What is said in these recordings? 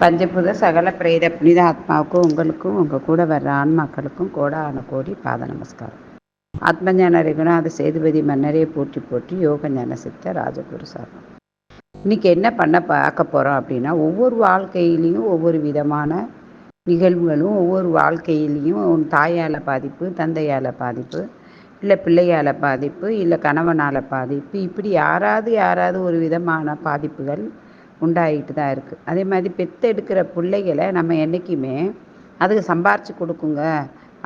பஞ்சபூத சகல பிரேத புனித ஆத்மாவுக்கும் உங்களுக்கும் உங்கள் கூட வர்ற ஆன்மாக்களுக்கும் கோடான கோடி பாத நமஸ்காரம். ஆத்மஞான ரகுநாத சேதுபதி மன்னரே போட்டி போட்டி யோக ஞான சித்த ராஜகுரு சாரம் இன்றைக்கி என்ன பண்ண பார்க்க போகிறோம் அப்படின்னா ஒவ்வொரு வாழ்க்கையிலையும் ஒவ்வொரு விதமான நிகழ்வுகளும் ஒவ்வொரு வாழ்க்கையிலையும் தாயால் பாதிப்பு தந்தையால் பாதிப்பு இல்லை பிள்ளையால் பாதிப்பு இல்லை கணவனால் பாதிப்பு இப்படி யாராவது யாராவது ஒரு விதமான பாதிப்புகள் உண்டாகிட்டு தான் இருக்குது அதே மாதிரி பெற்றெடுக்கிற பிள்ளைகளை நம்ம என்றைக்குமே அதுக்கு சம்பாரித்து கொடுக்குங்க.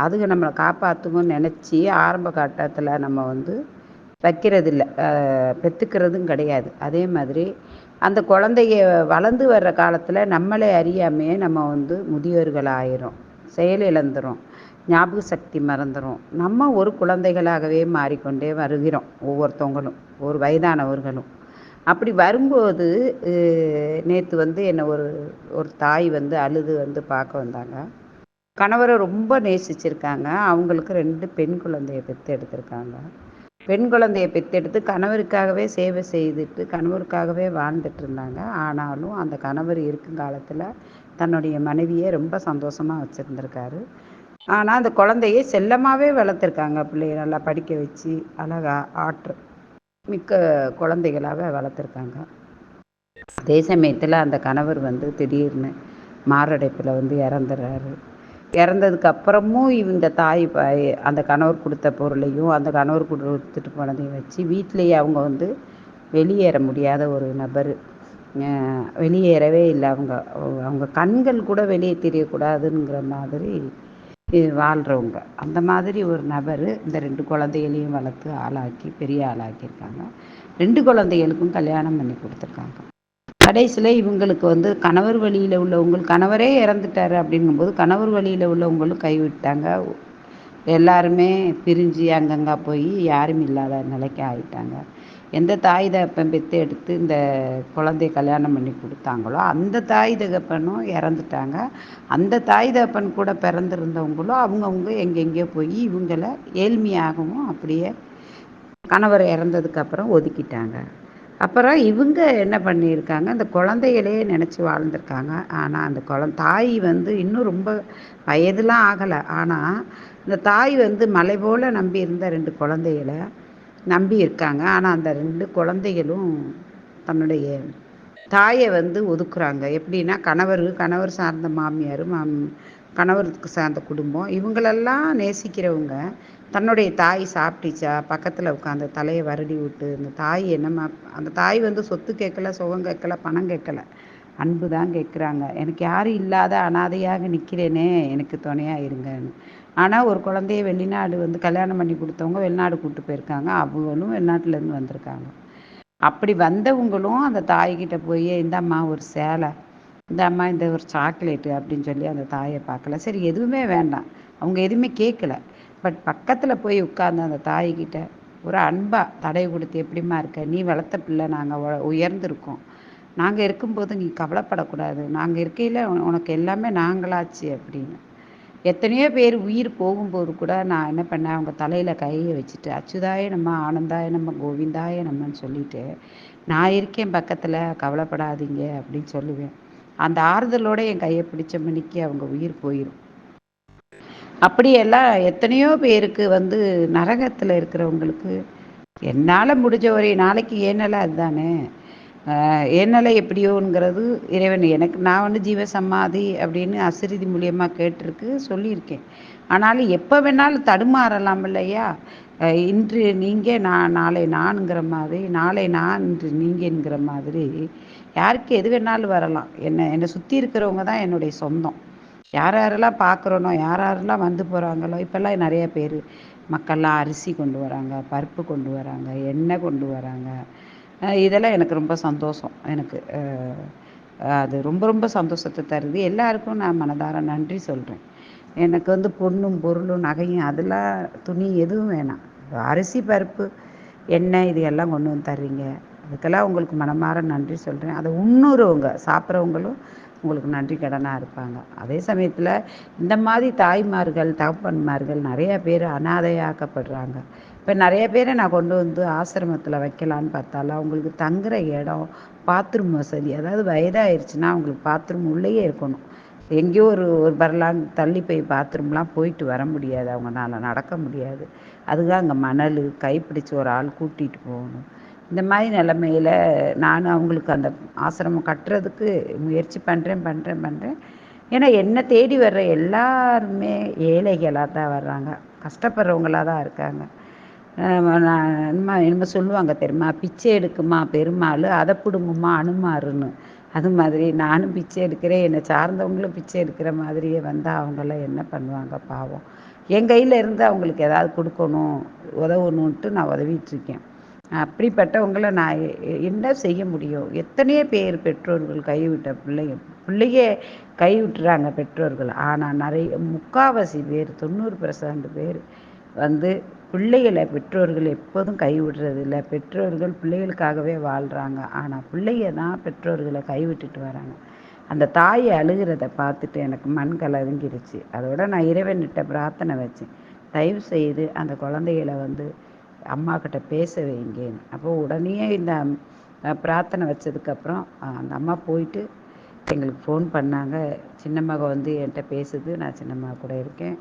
அதுக்கு நம்மளை காப்பாற்றுங்கன்னு நினச்சி ஆரம்ப கட்டத்தில் நம்ம வந்து வைக்கிறதில்ல. பெற்றுக்கிறதும் கிடையாது. அதே மாதிரி அந்த குழந்தைய வளர்ந்து வர்ற காலத்தில் நம்மளே அறியாமையே நம்ம வந்து முதியோர்கள் ஆயிரும் செயல் இழந்துரும் ஞாபக சக்தி மறந்துடும் நம்ம ஒரு குழந்தைகளாகவே மாறிக்கொண்டே வருகிறோம். ஒவ்வொருத்தவங்களும். ஒரு வயதானவர்களும். அப்படி வரும்போது நேற்று வந்து என்னை ஒரு ஒரு தாய் வந்து அழுது வந்து பார்க்க வந்தாங்க. கணவரை ரொம்ப நேசிச்சிருக்காங்க. அவங்களுக்கு ரெண்டு பெண் குழந்தைய பெற்று எடுத்திருக்காங்க. பெண் குழந்தைய பெற்றெடுத்து கணவருக்காகவே சேவை செய்துட்டு கணவருக்காகவே வாழ்ந்துட்டு இருந்தாங்க. ஆனாலும் அந்த கணவர் இருக்கும் காலத்தில் தன்னுடைய மனைவியை ரொம்ப சந்தோஷமாக வச்சுருந்துருக்காரு. ஆனால் அந்த குழந்தையை செல்லமாகவே வளர்த்துருக்காங்க. பிள்ளைய நல்லா படிக்க வச்சு அழகாக ஆற்று மிக்க குழந்தைகளாக வளர்த்துருக்காங்க. அதே சமயத்தில் அந்த கணவர் வந்து திடீர்னு மாரடைப்பில் வந்து இறந்துடுறாரு இறந்ததுக்கு அப்புறமும் இந்த தாய் அந்த கணவர் கொடுத்த பொருளையும் அந்த கணவர் கொடுத்துட்டு போனதையும் வச்சு வீட்டிலேயே அவங்க வந்து வெளியேற முடியாத ஒரு நபர். வெளியேறவே இல்லை அவங்க. அவங்க கண்கள் கூட வெளியே தெரியக்கூடாதுங்கிற மாதிரி வாழ்கிறவங்க அந்த மாதிரி ஒரு நபர் இந்த ரெண்டு குழந்தைகளையும் வளர்த்து ஆளாக்கி பெரிய ஆளாக்கியிருக்காங்க. ரெண்டு குழந்தைகளுக்கும் கல்யாணம் பண்ணி கொடுத்துருக்காங்க. கடைசியில் இவங்களுக்கு வந்து கணவர் வழியில் உள்ளவங்களுக்கு கணவரே இறந்துட்டார் அப்படிங்கும்போது கணவர் வழியில் உள்ளவங்களும் கைவிட்டாங்க. எல்லாருமே பிரிஞ்சு அங்கங்கே போய் யாரும் இல்லாத நிலைக்கு ஆகிட்டாங்க எந்த தாய் தகப்பன் பெற்று எடுத்து இந்த குழந்தைய கல்யாணம் பண்ணி கொடுத்தாங்களோ அந்த தாய் தகப்பனும் இறந்துட்டாங்க. அந்த தாய் தகப்பன் கூட பிறந்திருந்தவங்களும் அவங்கவுங்க எங்கெங்கேயோ போய் இவங்களை ஏழ்மையாகவும் அப்படியே கணவர் இறந்ததுக்கப்புறம் ஒதுக்கிட்டாங்க. அப்புறம் இவங்க என்ன பண்ணியிருக்காங்க அந்த குழந்தைகளையே நினச்சி வாழ்ந்துருக்காங்க. ஆனால் அந்த குழந்த தாய் வந்து இன்னும் ரொம்ப வயதுலாம் ஆகலை. ஆனால் இந்த தாய் வந்து மலை போல் நம்பி இருந்த ரெண்டு குழந்தைகளை நம்பி இருக்காங்க ஆனால் அந்த ரெண்டு குழந்தைகளும் தன்னுடைய தாயை வந்து ஒதுக்குறாங்க. எப்படின்னா கணவர் கணவர் சார்ந்த மாமியார் மாம் கணவருக்கு சார்ந்த குடும்பம். இவங்களெல்லாம் நேசிக்கிறவங்க தன்னுடைய தாய் சாப்பிட்டுச்சா? பக்கத்தில் உட்காந்து தலையை வருடி விட்டு இந்த தாய் என்னம்மா அந்த தாய் வந்து சொத்து கேட்கல சுகம் கேட்கல பணம் கேட்கல. அன்பு தான் கேட்குறாங்க. எனக்கு யாரும் இல்லாத அனாதையாக நிற்கிறேனே எனக்கு துணையாக இருங்கன்னு. ஆனால் ஒரு குழந்தைய வெளிநாடு வந்து கல்யாணம் பண்ணி கொடுத்தவங்க வெளிநாடு கூப்பிட்டு போயிருக்காங்க. அவங்களும் வெளிநாட்டிலேருந்து வந்திருக்காங்க. அப்படி வந்தவங்களும் அந்த தாய்கிட்ட போய் இந்தம்மா ஒரு சேலை. இந்த அம்மா இந்த ஒரு சாக்லேட்டு அப்படின்னு சொல்லி அந்த தாயை பார்க்கல. சரி எதுவுமே வேண்டாம். அவங்க எதுவுமே கேட்கல. பட் பக்கத்தில் போய் உட்கார்ந்து அந்த தாய்கிட்ட ஒரு அன்பாக தடை கொடுத்து எப்படிமா இருக்க? நீ வளர்த்த பிள்ளை நாங்கள் உயர்ந்திருக்கோம். நாங்கள் இருக்கும்போது நீ கவலைப்படக்கூடாது. நாங்கள் இருக்கையில் உனக்கு எல்லாமே நாங்களாச்சு அப்படின்னு. எத்தனையோ பேர் உயிர் போகும்போது கூட நான் என்ன பண்ணேன் அவங்க தலையில் கையை வச்சுட்டு அச்சுதாய நம்ம ஆனந்தாய நம்ம கோவிந்தாய நம்மன்னு சொல்லிட்டு நான் இருக்கேன் பக்கத்தில் கவலைப்படாதீங்க அப்படின்னு சொல்லுவேன். அந்த ஆறுதலோட என் கையை பிடிச்ச மணிக்கு அவங்க உயிர் போயிடும் அப்படியெல்லாம் எத்தனையோ பேருக்கு வந்து நரகத்தில் இருக்கிறவங்களுக்கு என்னால் முடிஞ்ச ஒரு நாளைக்கு ஏனலை அதுதானே? என்னால் எப்படியோங்கிறது இறைவன் எனக்கு நான் வந்து ஜீவ சமாதி அப்படின்னு அசிரிதி மூலியமாக கேட்டிருக்கு சொல்லியிருக்கேன். ஆனாலும் எப்போ வேணாலும் தடுமாறலாம் இல்லையா? இன்று நீங்கள் நான் நாளை நானுங்கிற மாதிரி நாளை நான் இன்று நீங்கிற மாதிரி யாருக்கு எது வேணாலும் வரலாம். என்னை என்னை சுற்றி இருக்கிறவங்க தான் என்னுடைய சொந்தம். யார் யாரெல்லாம் பார்க்குறோனோ யார் யாரெல்லாம் வந்து போகிறாங்களோ இப்போல்லாம் நிறைய பேர் மக்கள்லாம் அரிசி கொண்டு வராங்க பருப்பு கொண்டு வராங்க எண்ணெய் கொண்டு வராங்க இதெல்லாம் எனக்கு ரொம்ப சந்தோஷம். எனக்கு அது ரொம்ப ரொம்ப சந்தோஷத்தை தருது. எல்லாருக்கும் நான் மனதார நன்றி சொல்கிறேன் எனக்கு வந்து பொண்ணும் பொருளும் நகையும் அதெல்லாம் துணி எதுவும் வேணாம். அரிசி பருப்பு எண்ணெய் இது எல்லாம் கொண்டு வந்து தர்றீங்க. அதுக்கெல்லாம் உங்களுக்கு மனமாற நன்றி சொல்கிறேன் அதை உண்ணுறவங்க சாப்பிட்றவங்களும் உங்களுக்கு நன்றி கடனாக இருப்பாங்க. அதே சமயத்தில் இந்த மாதிரி தாய்மார்கள் தகப்பன்மார்கள் நிறைய பேர் அனாதையாக்கப்படுறாங்க. இப்போ நிறைய பேரை நான் கொண்டு வந்து ஆசிரமத்தில் வைக்கலான்னு பார்த்தாலும் அவங்களுக்கு தங்குற இடம் பாத்ரூம் வசதி அதாவது வயதாயிருச்சுன்னா அவங்களுக்கு பாத்ரூம் உள்ளேயே இருக்கணும். எங்கேயோ ஒரு ஒரு வரலாங் தள்ளி போய் பாத்ரூம்லாம் போயிட்டு வர முடியாது. அவங்களால நடக்க முடியாது. அதுதான் அங்கே மணல் கைப்பிடிச்சு ஒரு ஆள் கூட்டிகிட்டு போகணும். இந்த மாதிரி நிலமையில் நான் அவங்களுக்கு அந்த ஆசிரமம் கட்டுறதுக்கு முயற்சி பண்ணுறேன் பண்ணுறேன் பண்ணுறேன் ஏன்னா என்னை தேடி வர்ற எல்லாருமே ஏழைகளாக தான் வர்றாங்க. கஷ்டப்படுறவங்களாக தான் இருக்காங்க. நான் என்னமா என்னமோ சொல்லுவாங்க தெரியுமா? பிச்சை எடுக்குமா பெருமாள்? அதை பிடுங்குமா அனுமாருன்னு. அது மாதிரி நானும் பிச்சை எடுக்கிறேன். என்னை சார்ந்தவங்களும் பிச்சை எடுக்கிற மாதிரியே வந்தால் அவங்களாம் என்ன பண்ணுவாங்க பாவம். என் கையில் இருந்து அவங்களுக்கு ஏதாவது கொடுக்கணும் உதவணுன்ட்டு நான் உதவிட்டுருக்கேன் அப்படிப்பட்டவங்களை நான் என்ன செய்ய முடியும்? எத்தனையோ பேர் பெற்றோர்கள் கைவிட்ட பிள்ளைங்க பிள்ளையே கைவிட்டுறாங்க பெற்றோர்கள். ஆனால் நிறைய முக்காவாசி பேர் தொண்ணூறு பர்சன்ட் பேர் வந்து பிள்ளைகளை பெற்றோர்கள் எப்போதும் கைவிடுறதில்ல. பெற்றோர்கள் பிள்ளைகளுக்காகவே வாழ்கிறாங்க ஆனால் பிள்ளைய தான் பெற்றோர்களை கைவிட்டுட்டு வராங்க. அந்த தாயை அழுகிறத பார்த்துட்டு எனக்கு மண் கலங்கிருச்சு. அதோட நான் இறைவன்கிட்ட பிரார்த்தனை வச்சேன். தயவு செய்து அந்த குழந்தைகளை வந்து அம்மா கிட்ட பேச வைங்கன்னு அப்போ உடனே இந்த பிரார்த்தனை வச்சதுக்கப்புறம் அந்த அம்மா போயிட்டு எங்களுக்கு ஃபோன் பண்ணாங்க. சின்ன மக வந்து என்கிட்ட பேசுது. நான் சின்ன மக கூட இருக்கேன்.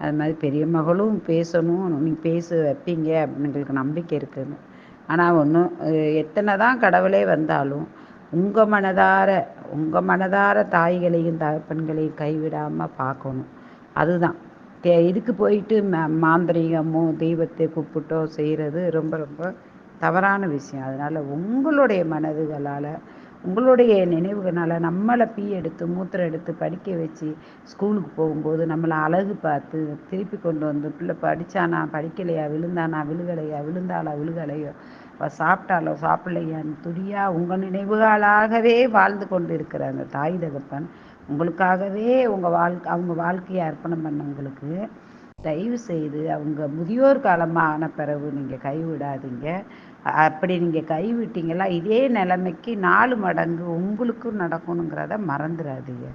அது மாதிரி பெரிய மகளும் பேசணும். நீங்கள் பேச வைப்பீங்க அப்படின்னு எங்களுக்கு நம்பிக்கை இருக்குதுன்னு ஆனால் ஒன்றும் எத்தனை தான் கடவுளே வந்தாலும் உங்கள் மனதார உங்கள் மனதார தாய்களையும் தகப்பன்களையும் கைவிடாமல் பார்க்கணும். அதுதான். தே இதுக்கு போயிட்டு மா மாந்திரிகமோ தெய்வத்தை கூப்பிட்டோ செய்கிறது ரொம்ப ரொம்ப தவறான விஷயம். அதனால் உங்களுடைய மனதுகளால் உங்களுடைய நினைவுகளால் நம்மளை பீ எடுத்து மூத்திரம் எடுத்து படிக்க வச்சு ஸ்கூலுக்கு போகும்போது நம்மளை அழகு பார்த்து திருப்பி கொண்டு வந்து பிள்ளை படித்தானா படிக்கலையா விழுந்தானா விழுகலையா விழுந்தாளா விழுகலையோ சாப்பிட்டாலோ சாப்பிடலையான்னு துடியாக உங்கள் நினைவுகளாகவே வாழ்ந்து கொண்டு இருக்கிற அந்த தாய் தகப்பன் உங்களுக்காகவே உங்கள் வாழ்க்கை அவங்க வாழ்க்கையை அர்ப்பணம் பண்ணவங்களுக்கு தயவு செய்து அவங்க முதியோர் காலமாக ஆன பிறகு நீங்கள் கைவிடாதீங்க. அப்படி நீங்கள் கைவிட்டீங்களா இதே நிலைமைக்கு நாலு மடங்கு உங்களுக்கும் நடக்கணுங்கிறத மறந்துடாதீங்க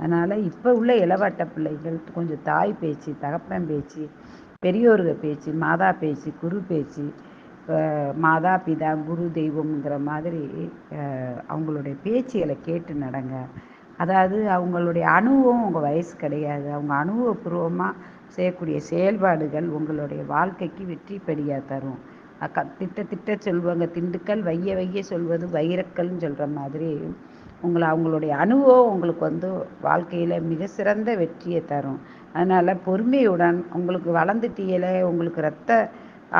அதனால் இப்போ உள்ள இளவட்ட பிள்ளைகள் கொஞ்சம் தாய் பேச்சு தகப்பன் பேச்சு பெரியோர்கள் பேச்சு மாதா பேச்சு குரு பேச்சு மாதா பிதா குரு தெய்வம்ங்கிற மாதிரி அவங்களுடைய பேச்சுகளை கேட்டு நடங்க. அதாவது அவங்களுடைய அனுபவம் உங்கள் வயசு கிடையாது. அவங்க அனுபவபூர்வமாக செய்யக்கூடிய செயல்பாடுகள் உங்களுடைய வாழ்க்கைக்கு வெற்றி படியாக தரும். க திட்ட திட்ட சொல்லுவாங்க. திண்டுக்கல் வைய வைய சொல்வது வைரக்கல்னு சொல்கிற மாதிரி உங்களை அவங்களுடைய அனுபவம் உங்களுக்கு வந்து வாழ்க்கையில் மிக சிறந்த வெற்றியை தரும். அதனால் பொறுமையுடன் உங்களுக்கு வளர்ந்துட்டியலை உங்களுக்கு ரத்த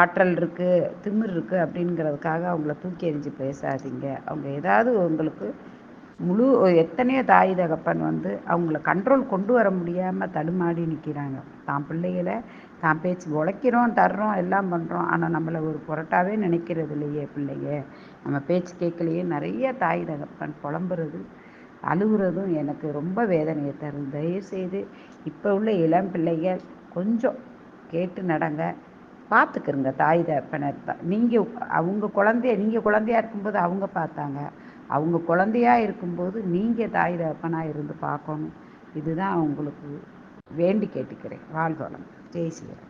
ஆற்றல் இருக்குது திமிர் இருக்குது அப்படிங்கிறதுக்காக அவங்கள தூக்கி எறிஞ்சு பேசாதீங்க. அவங்க ஏதாவது உங்களுக்கு முழு எத்தனையோ தாய் தகப்பன் வந்து அவங்கள கண்ட்ரோல் கொண்டு வர முடியாமல் தடுமாடி நிற்கிறாங்க தான் பிள்ளைகளை தான் பேச்சு உழைக்கிறோம் தர்றோம் எல்லாம் பண்ணுறோம் ஆனால் நம்மளை ஒரு புரட்டாவே நினைக்கிறது இல்லையே பிள்ளைங்க. நம்ம பேச்சு கேட்கலையே. நிறைய தாய் தகப்பன் புலம்புறது அழுகுறதும் எனக்கு ரொம்ப வேதனையை தரும் தயவுசெய்து இப்போ உள்ள இளம் பிள்ளைகள் கொஞ்சம் கேட்டு நடங்க. பார்த்துக்கிறங்க தாய் தகப்பனை. நீங்கள் அவங்க குழந்தைய நீங்கள் குழந்தையா இருக்கும்போது அவங்க பார்த்தாங்க. அவங்க குழந்தையா இருக்கும்போது நீங்கள் தாய் தகப்பனாக இருந்து பார்க்கணும். இதுதான் அவங்களுக்கு வேண்டி கேட்டுக்கிறேன். வாழ்வளம் ஜெய் ஸ்ரீராம்.